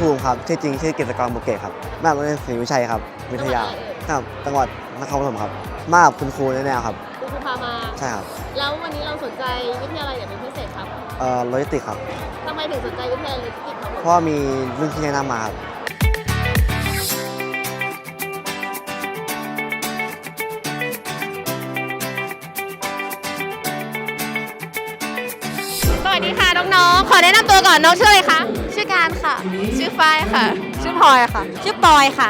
ภูมิครับ ชื่อจริงชื่อกิตกรบุกเกตครับ มาจากโรงเรียนศรีวิชัยครับ วิทยาครับจังหวัดนครปฐมครับ มากับคุณครูแน่ๆครับ คุณครูพามา ใช่ครับ แล้ววันนี้เราสนใจวิทยาลัยไหนเป็นพิเศษครับเอ่อโลจิสติกครับ ทำไมถึงสนใจวิทยาลัยโลจิสติกส์ครับผมเพราะว่ามีรุ่นที่แนะนำมาครับ สวัสดีค่ะน้องๆ ขอแนะนำตัวก่อนน้องชื่ออะไรคะ ชื่อการค่ะชื่อฝ้ายค่ะ ชื่อพลอยค่ะ ชื่อปอยค่ะ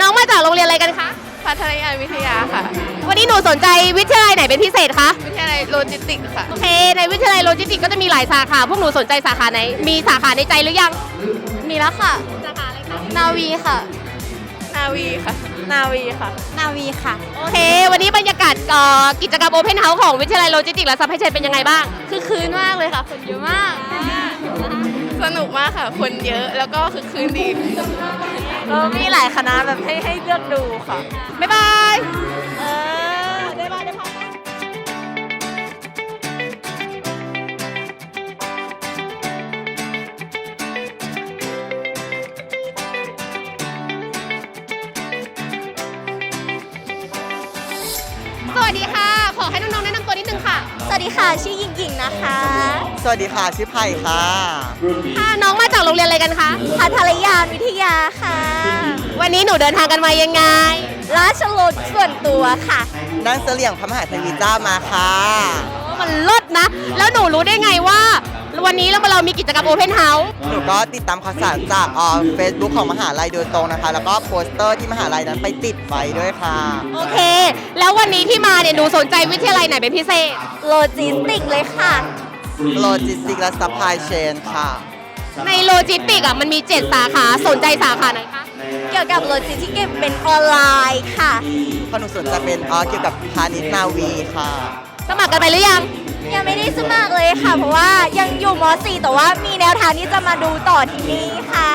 น้องมาจากโรงเรียนอะไรกันคะ พัฒนายานวิทยาค่ะ วันนี้หนูสนใจวิทยาลัยไหนเป็นพิเศษคะ วิทยาลัยโลจิสติกส์ค่ะ โอเค ในวิทยาลัยโลจิสติกส์ก็จะมีหลายสาขา พวกหนูสนใจสาขาไหน มีสาขาในใจหรือยัง มีแล้วค่ะ สาขาอะไรคะ นาวีค่ะ นาวีค่ะ นาวีค่ะ นาวีค่ะ โอเค วันนี้บรรยากาศเอ่อกิจกรรมโอเพนเฮาส์ของวิทยาลัยโลจิสติกส์และซัพพลายเชนเป็นยังไงบ้าง คือคืนมากเลยค่ะ คนเยอะมาก สนุกมากค่ะ คนเยอะแล้วก็คือคืนดีเออมีหลายคณะแบบให้ให้เลือกดูค่ะ บ๊ายบาย ค่ะ ชื่อยิงยิงนะคะ สวัสดีค่ะชื่อไผ่ค่ะ ค่ะน้องมาจากโรงเรียนอะไรกันคะ พัทรยานวิทยาค่ะ วันนี้หนูเดินทางกันมายังไง ราชรถส่วนตัวค่ะ นั่งเสลี่ยงพระมหาเทวีเจ้ามาค่ะ มันเลิศนะ แล้วหนูรู้ได้ไงว่า วันนี้เราเรามีกิจกรรมโอเพนเฮาส์หนูก็ติดตามข่าวสารจากออเฟซบุ๊กของมหาลัยโดยตรงนะคะ แล้วก็โปสเตอร์ที่มหาลัยนั้นไปติดไว้ด้วยค่ะ โอเค แล้ววันนี้ที่มาเนี่ยหนูสนใจวิทยาลัยไหนเป็นพิเศษ โลจิสติกเลยค่ะ โลจิสติกและซัพพลายเชนค่ะ ในโลจิสติกอะมันมี 7 สาขาสนใจสาขาไหนคะเกี่ยวกับโลจิสติกส์เป็นออนไลน์ค่ะเพราะหนูสนใจเป็นอ๋อเกี่ยวกับพาณิชย์นาวีค่ะ สมัครกันไปหรือยัง ยังไม่ได้สมัครเลยค่ะ เพราะว่ายังอยู่ม .4 แต่ว่ามีแนวทางที่จะมาดูต่อที่นี่ค่ะ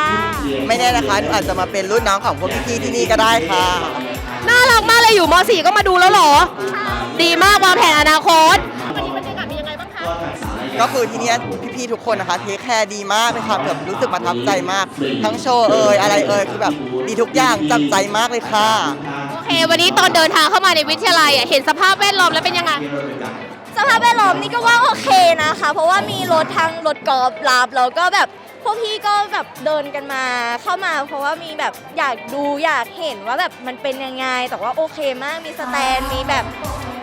ไม่แน่นะคะหนูอาจจะมาเป็นรุ่นน้องของพวกพี่ๆที่นี่ก็ได้ค่ะ น่ารักมากเลยอยู่ม .4 ก็มาดูแล้วเหรอ ดีมากวางแผนอนาคตวันนี้บรรยากาศเป็นยังไงบ้างคะก็คือที่เนี่ยพี่ๆทุกคนนะคะเทคแคร์ดีมากเลยค่ะแบบรู้สึกประทับใจมาก ทั้งโชว์เอ่ยอะไรเอ่ยคือแบบดีทุกอย่างจับใจมากเลยค่ะโอ เค วันนี้ตอนเดินทางเข้ามาในวิทยาลัยอะเห็นสภาพแวดล้อมแล้วเป็นยังไง สภาพแวดล้อมนี่ก็ว่าโอเคนะคะ เพราะว่ามีรถทั้งรถกอล์ฟรับแล้วก็แบบพวกพี่ก็แบบเดินกันมาเข้ามา เพราะว่ามีแบบอยากดูอยากเห็นว่าแบบมันเป็นยังไง แต่ว่าโอเคมากมีสแตนมีแบบ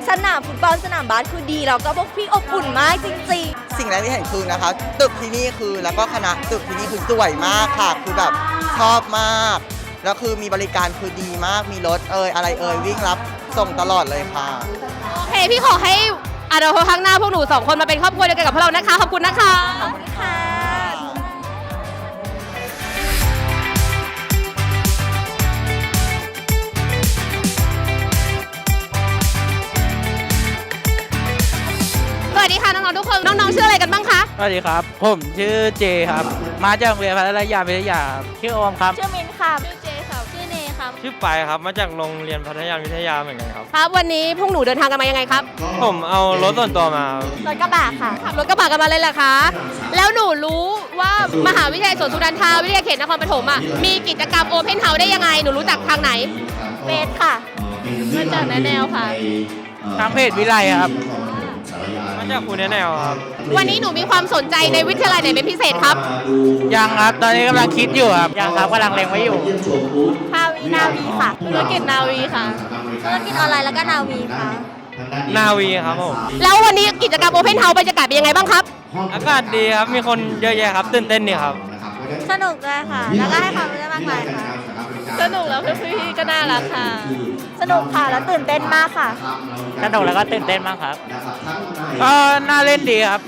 สนามฟุตบอลสนามบาสคือดีแล้วก็พวกพี่อบอุ่นมากจริง ๆ สิ่งแรกที่เห็นคือนะคะ ตึกที่นี่คือแล้วก็คณะตึกที่นี่คือสวยมากค่ะ คือแบบชอบมาก แล้วคือมีบริการคือดีมากมีรถเอ่ยอะไรเอ่ยวิ่งรับส่งตลอดเลยค่ะ โอเค พี่ขอให้อนาคตข้างหน้าพวกหนูสองคนมาเป็นครอบครัวเดียวกันกับพวกเรานะคะ ขอบคุณนะคะค่ะ วัสดีครับ ผมชื่อเจครับ มาจากโรงเรียนพัฒนายาวิทยาครับชื่อโอมครับ ชื่อมินค่ะ ชื่อเจค่ะ ชื่อเนค่ะชื่อไปายครับ มาจากโรงเรียนพัทยาวิทยาเหมือนกันครับ ครับ วันนี้พวกหนูเดินทางกันมายังไงครับ ผมเอารถส่วนตัวมาครับรถกระบะค่ะ ขับรถกระบะกันมาเลยเหรอคะ แล้วหนูรู้ว่ามหาวิทยาลัยสวนสุนันทาวิทยาเขตนครปฐมอะ มีกิจกรรมโอเพนเฮาส์ได้ยังไง หนูรู้จักทางไหนเบสค่ะ มาจากแนแนวค่ะ ทางเพจวิไลครับ มาจากคุณแนวครับวันนี้หนูมีความสนใจในวิทยาลัยไหนเป็นพิเศษครับยังครับตอนนี้กำลังคิดอยู่ครับยังครับกำลังเล็งไว้อยู่ภาวีนาวีค่ะธุรกิจนาวีค่ะธุรกิจออนไลน์แล้วก็นาวีค่ะนาวีครับผมแล้ววันนี้กิจกรรมโอเพนเฮาส์บรรยากาศเป็นยังไงบ้างครับ อากาศดีครับมีคนเยอะแยะครับตื่นเต้นดีครับสนุกด้วยค่ะ แล้วก็ให้ความรู้ได้มากมายค่ะ สนุกแล้วคือพี่ก็น่ารักค่ะ สนุกค่ะแล้วตื่นเต้นมากค่ะ สนุกแล้วก็ตื่นเต้นมากครับ ก็น่าเล่นดีครับ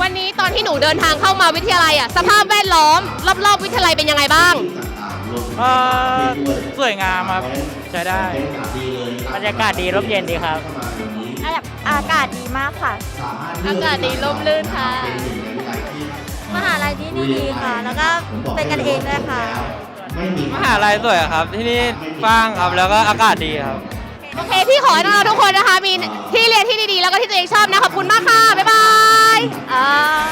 วันนี้ตอนที่หนูเดินทางเข้ามาวิทยาลัยอะสภาพแวดล้อม รอบๆวิทยาลัยเป็นยังไงบ้างก็สวยงามครับใช้ได้บรรยากาศดีร่มเย็นดีครับอากาศดีมากค่ะ อากาศดีร่มรื่นค่ะ มหาลัยที่นี่ดีค่ะ แล้วก็เป็นกันเองด้วยค่ะ มหาลัยสวยครับ ที่นี่ฟ้างครับแล้วก็อากาศดีครับ โอเค พี่ขอให้เราทุกคนนะคะ มีที่เรียนที่ดีๆ แล้วก็ที่ตัวเองชอบนะ ขอบคุณมากค่ะ บ๊ายบายอ่า